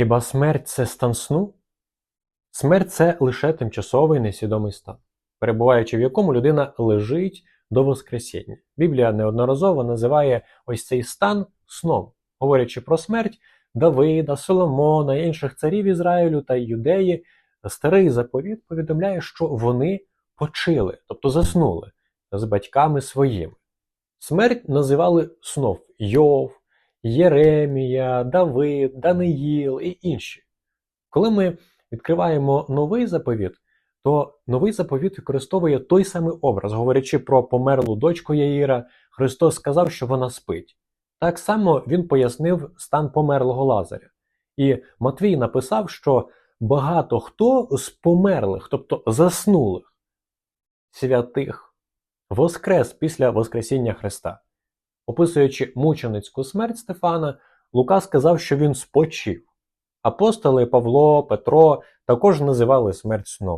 Хіба смерть це стан сну? Смерть це лише тимчасовий несвідомий стан, перебуваючи в якому людина лежить до Воскресіння. Біблія неодноразово називає ось цей стан сном, говорячи про смерть Давида, Соломона, інших царів Ізраїлю та юдеї. Старий заповіт повідомляє, що вони почили, тобто заснули з батьками своїми. Смерть називали снов Йов, Єремія, Давид, Даниїл і інші. Коли ми відкриваємо новий заповіт, то новий заповіт використовує той самий образ, говорячи про померлу дочку Яїра, Христос сказав, що вона спить. Так само він пояснив стан померлого Лазаря. І Матвій написав, що багато хто з померлих, тобто заснулих, святих, воскрес після Воскресіння Христа. Описуючи мученицьку смерть Стефана, Лука сказав, що він спочив. Апостоли Павло, Петро також називали смерть сном.